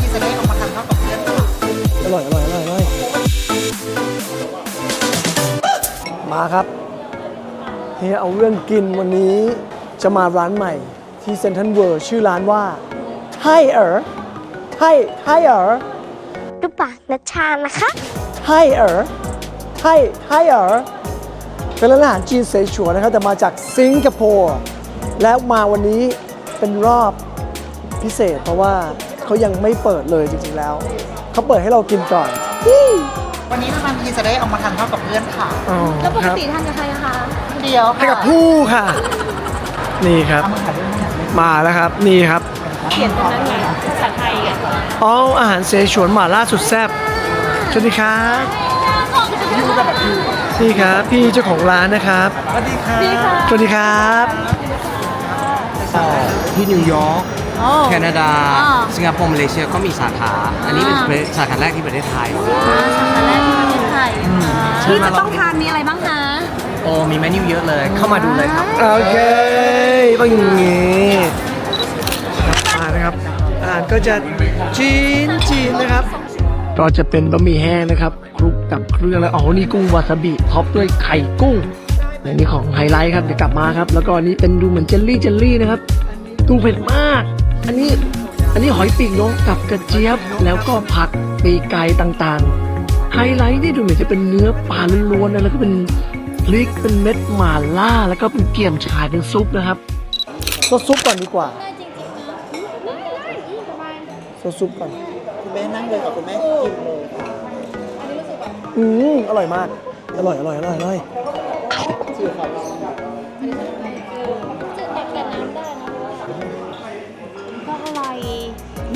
ที่จะได้ออกมาทำข้าวกับเพื่อนค่ะอร่อยอร่อยอร่อยอร่อยมาครับเฮียเอาเรื่องกินวันนี้จะมาร้านใหม่ที่เซนทรัลเวิร์ชื่อร้านว่าไทเอ๋อไทไทเอ๋อรูปปากนัชชานะคะไทเอ๋อไทไทเอ๋อเป็นร้านอาหารจีนเสฉวนนะครับแต่มาจากสิงคโปร์แล้วมาวันนี้เป็นรอบ พิเศษ เพราะว่าเขายังไม่เปิดเลยจริงๆแล้ว เขาเปิดให้เรากินก่อนวันนี้นานๆทีจะได้ออกมาทานข้าวกับเพื่อนค่ะอ๋อแล้วปคกรับติทานกับใครอะคะเดียวให้ค่ะกับผู้ค่ะ นี่ครับ เอามาถ่ายด้วยนะมาแล้วครับ นี่ครับ เขียนตรงนั้นไงภาษาไทยอะอ๋ออาหารเสฉวนหม่าล่าสุดแซ่บสวัสดีครับนี่ครับพี่เจ้าของร้านนะครับ สวัสดีค่ะสวัสดีครับที่นิวยอร์ก อ๋อแคนาดาอ๋อสิงคโปร์มาเลเซียก็มีสาขา อันนี้เป็นอ่าประเทศสาขาแรกที่ประเทศไทยสาขาแรกที่ประเทศไทยเชิญที่มาจะลองต้องทานมีอะไรบ้างคะ โอ้มีเมนูเยอะเลย เข้ามาดูเลยครับ โอเคต้องอย่างงี้มานะครับอาหารก็จะจีนจีนนะครับ ก็จะเป็นบะหมี่แห้งนะครับคลุกกับเครื่องแล้วอ๋อนี่กุ้งวาซาบิท็อปด้วยไข่กุ้งอันนี้ของไฮไลท์ครับเดี๋ยวกลับมาครับ แล้วก็อันนี้เป็นดูเหมือนเจลลี่เจลลี่นะครับดูเผ็ดมาก อันนี้อันนี้หอยปีกนกกับกระเจี๊ยบแล้วก็ผักปีกไก่ต่างๆ ไฮไลท์นี่ดูเหมือนจะเป็นเนื้อปลาล้วนๆนะแล้วก็เป็นพริกเป็นเม็ดหม่าล่า แล้วก็เป็นเกี๊ยมฉายเป็นซุปนะครับซดซุปก่อนดีกว่าซดซุปก่อนคุณแม่นั่งเลยค่ะคุณแม่กินเลยค่ะอืมอร่อยมาก อร่อยอร่อยอร่อยอร่อย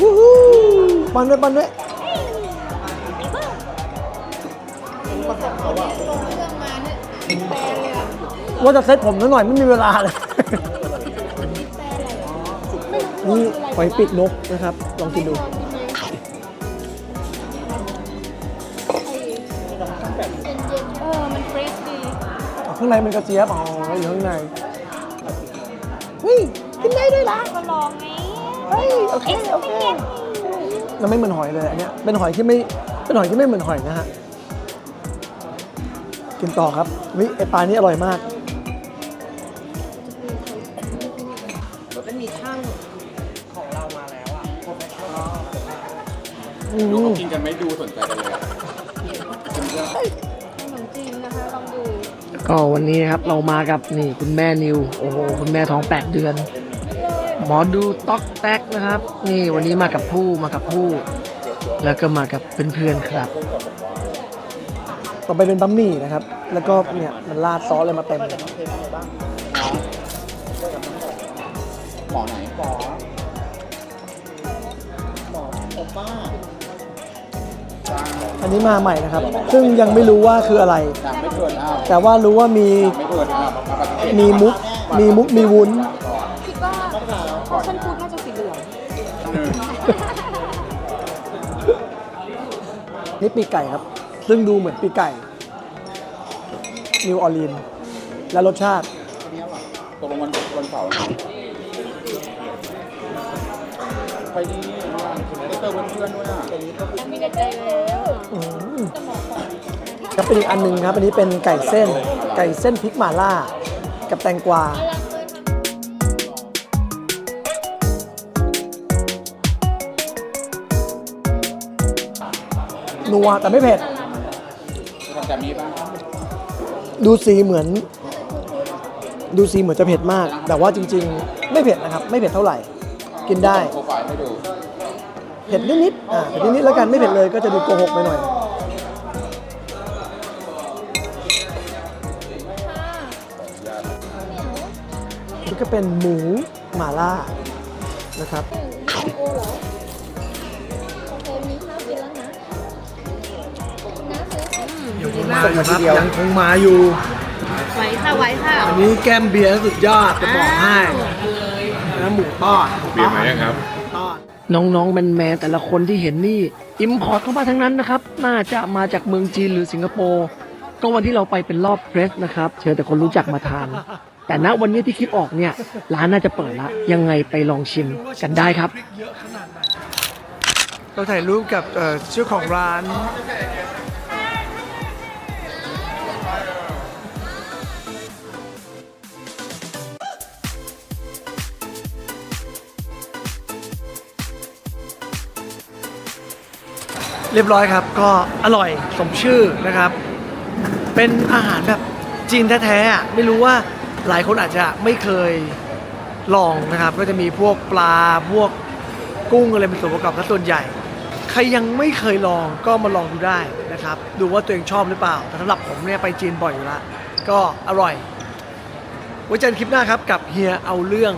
วู้ฮู้ปันด้วยปันด้วยว่าจะเซ็ตผมนิดหน่อยไม่มีเวลาเลยนี่หอยปีกนกนะครับ ลองกินดูเออ มันเฟรชดีข้างในมันกระเจี๊ยบอ๋ออยู่ข้างในเฮ้ยกินได้ด้วยละก็ลองไง เฮ้ยโอเคโอเคมันไม่เหมือนหอยเลยอันเนี้ยเป็นหอยที่ไม่เป็นหอยที่ไม่เหมือนหอยนะฮะกินต่อครับวิไอปลานี่อร่อยมากแล้วก็มีช่างของเรามาแล้วอะอืมกินกันไม่ดูสนใจกันเลยอะขนมจีนนะคะลองดูก็วันนี้ครับเรามากับนี่คุณแม่นิวโอ้โหคุณแม่ท้อง8เดือนห มอดูต๊อกแต๊กนะครับ นี่วันนี้มากับผู้มากับผู้ แล้วก็มากับเพื่อนๆครับ ต่อไปเป็นบะหมี่นะครับ แล้วก็เนี่ยมันราดซอสเลยมาเต็มเลยหมอไหนหมอหมอโอป้าอันนี้มาใหม่นะครับ ซึ่งยังไม่รู้ว่าคืออะไรนางไม่เกินอ้าวแต่ว่ารู้ว่ามี ไม่เกินอ้าวมาปฏิเสธมีมุก มีมุก มีวุ้น คิดว่า พอฉันพูดน่าจะสีเหลือง นี่ปีกไก่ครับ ซึ่งดูเหมือนปีกไก่ นิวออร์ลีน และรสชาติตกลงวันวันเสาร์ไปดีได้เติมเพื่อนๆด้วยอะมีในใจแล้วอืมก็เป็นอีกอันหนึงครับ อันนี้เป็นไก่เส้น ไก่เส้นพริกหม่าล่า กับแตงกวา นัวแต่ไม่เผ็ด ทำแบบนี้บ้างดูสีเหมือน ดูสีเหมือนจะเผ็ดมาก แต่ว่าจริง ๆ ไม่เผ็ดนะครับ ไม่เผ็ดเท่าไหร่ กินได้ โปรไฟล์ให้ดู เผ็ดนิดๆอ่าเผ็ดนิดๆแล้วกันไม่เผ็ดเลยก็จะดูโกหกไปหน่อย นี่ก็เป็นหมูหม่าล่านะครับอ ยู่ที่มาครับยังคงมาอยู่ ไหวค่ะไหวค่ะอันนี้แก้มเบียร์สุดยอดจะบอกให้นะหมูทอดเปลี่ยนไหมยังครับ ทอด น้องๆแมนๆแต่ละคนที่เห็นนี่ อิมพอร์ตเข้ามาทั้งนั้นนะครับ น่าจะมาจากเมืองจีนหรือสิงคโปร์ ก็วันที่เราไปเป็นรอบเพรสนะครับ เชิญแต่คนรู้จักมาทาน แต่แต่ณวันนี้ที่คลิปออกเนี่ย ร้านน่าจะเปิดละ ยังไงไปลองชิมกันได้ครับ เราถ่ายรูปกับเอ่อเจ้าของร้าน เรียบร้อยครับ ก็อร่อยสมชื่อนะครับ เป็นอาหารแบบจีนแท้ๆอะไม่รู้ว่าหลายคนอาจจะไม่เคยลองนะครับ ก็จะมีพวกปลาพวกกุ้งอะไรเป็นส่วนประกอบซะส่วนใหญ่ ใครยังไม่เคยลองก็มาลองดูได้นะครับ ดูว่าตัวเองชอบหรือเปล่า แต่สำหรับผมเนี่ยไปจีนบ่อยอยู่ล้วก็อร่อยไว้เจอกันคลิปหน้าครับกับเฮียเอาเรื่อง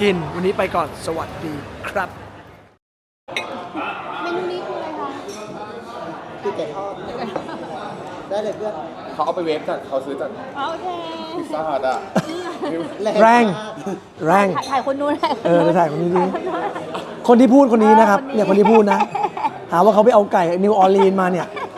กิน วันนี้ไปก่อนสวัสดีครับ เมนูนี้คืออะไรคะ คือ ไก่ทอด ได้เลยเพื่อนเขาเอาไปเวฟจากเขาซื้อจากอ๋อโอเคพิซซ่าฮัทอะแรง มากแรง ถ่ายถ่ายคนนู้นเออไปถ่ายคนนี้ดิ คนที่พูดคนนี้นะครับ เนี่ยคนที่พูดนะ หาว่าเขาไปเอาไก่นิวออร์ลีนมาเนี่ย